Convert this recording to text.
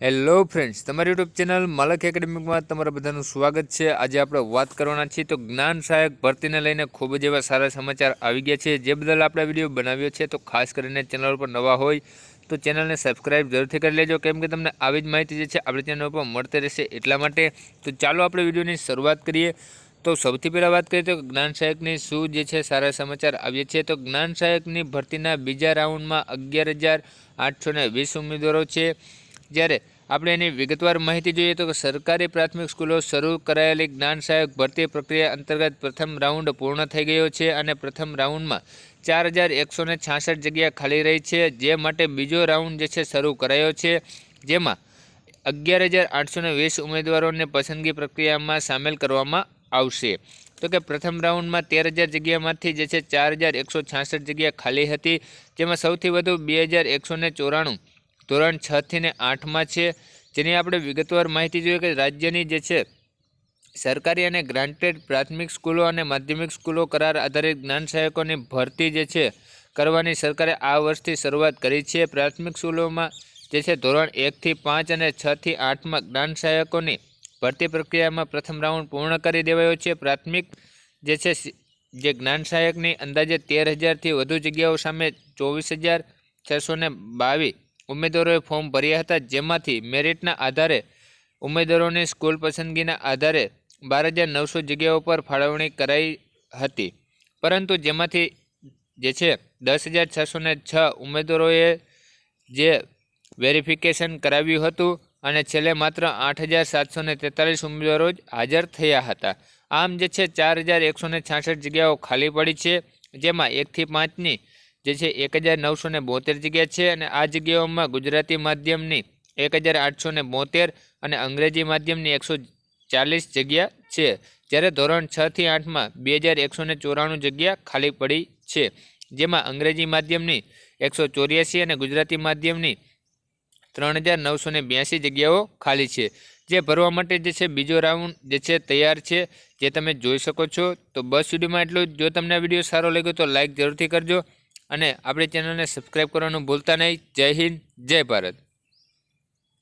Hello friends તમારી YouTube channel Malak એકેડેમીમાં તમારા બધાનું સ્વાગત છે. આજે આપણે વાત કરવાના છીએ તો જ્ઞાન સહાયક ભરતીને લઈને ખૂબ જ એવા સારા સમાચાર આવી ગયા છે. જે બદલ આપણે વીડિયો બનાવ્યો છે તો ખાસ કરીને ચેનલ ઉપર નવા હોય તો ચેનલને સબસ્ક્રાઈબ જરૂરથી કરી લેજો. કેમ કે તમને આવી જ માહિતી જે છે આપણી ચેનલ ઉપર મળતી રહેશે એટલા માટે. તો ચાલો આપણે વિડીયોની શરૂઆત કરીએ. તો સૌથી પહેલાં વાત કરીએ તો જ્ઞાન સહાયકની શું જે છે સારા સમાચાર આવીએ છીએ તો જ્ઞાન સહાયકની ભરતીના બીજા રાઉન્ડમાં અગિયાર હજાર આઠસો વીસ ઉમેદવારો છે. જ્યારે આપણે એની વિગતવાર માહિતી જોઈએ તો સરકારી પ્રાથમિક સ્કૂલો શરૂ કરાયેલી જ્ઞાન સહાયક ભરતી પ્રક્રિયા અંતર્ગત પ્રથમ રાઉન્ડ પૂર્ણ થઈ ગયો છે અને પ્રથમ રાઉન્ડમાં ચાર હજાર એકસો ને જગ્યા ખાલી રહી છે, જે માટે બીજો રાઉન્ડ જે છે શરૂ કરાયો છે. જેમાં અગિયાર હજાર આઠસોને વીસ ઉમેદવારોને પસંદગી પ્રક્રિયામાં સામેલ કરવામાં આવશે. તો કે પ્રથમ રાઉન્ડમાં તેર હજાર જગ્યામાંથી જે છે ચાર હજાર એકસો છાસઠ જગ્યા ખાલી હતી, જેમાં સૌથી વધુ બે હજાર એકસો ચોરાણું ધોરણ છથી ને આઠમાં છે. જેની આપણે વિગતવાર માહિતી જોઈએ કે રાજ્યની જે છે, સરકારી અને ગ્રાન્ટેડ પ્રાથમિક સ્કૂલો અને માધ્યમિક સ્કૂલો કરાર આધારિત જ્ઞાન સહાયકોની ભરતી જે છે, કરવાની સરકારે આ વર્ષથી શરૂઆત કરી છે. પ્રાથમિક સ્કૂલોમાં જે છે, ધોરણ એકથી પાંચ અને છથી આઠમાં જ્ઞાન સહાયકોની ભરતી પ્રક્રિયામાં પ્રથમ રાઉન્ડ પૂર્ણ કરી દેવાયો છે. પ્રાથમિક જે છે, જે જ્ઞાન સહાયકની અંદાજે તેર હજારથી વધુ જગ્યાઓ સામે ચોવીસ હજાર છસો ને બાવીસ ઉમેદવારોએ ફોર્મ ભર્યા હતા, જેમાંથી મેરિટના આધારે, ઉમેદવારોની સ્કૂલ પસંદગીના આધારે બાર હજાર નવસો જગ્યાઓ પર ફાળવણી કરાઈ હતી. પરંતુ જેમાંથી જે છે, દસ હજાર છસો ને છ ઉમેદવારોએ જે વેરિફિકેશન કરાવ્યું હતું અને છેલ્લે માત્ર આઠ હજાર સાતસો ને તેતાલીસ ઉમેદવારો જ હાજર થયા હતા. આમ જે છે, ચાર હજાર એકસો ને છાસઠ જગ્યાઓ ખાલી પડી છે, જેમાં એકથી પાંચની જે છે એક હજાર નવસો ને બોતેર જગ્યા છે અને આ જગ્યાઓમાં ગુજરાતી માધ્યમની એક હજાર આઠસો ને બોતેર અને અંગ્રેજી માધ્યમની એકસો ચાલીસ જગ્યા છે, જ્યારે ધોરણ છથી આઠમાં બે હજાર એકસો ને ચોરાણું જગ્યા ખાલી પડી છે, જેમાં અંગ્રેજી માધ્યમની એકસો ચોર્યાસી અને ગુજરાતી માધ્યમની ત્રણ હજાર નવસો ને બ્યાસી જગ્યાઓ ખાલી છે. જે ભરવા માટે જે છે બીજો રાઉન્ડ જે છે તૈયાર છે, જે તમે જોઈ શકો છો. તો બસ સુધીમાં એટલું જ. તમને વીડિયો સારો લાગ્યો તો લાઇક જરૂરથી કરજો. અને આપણી ચેનલને સબસ્ક્રાઈબ કરવાનું ભૂલતા નહીં. જય હિન્દ જય ભારત.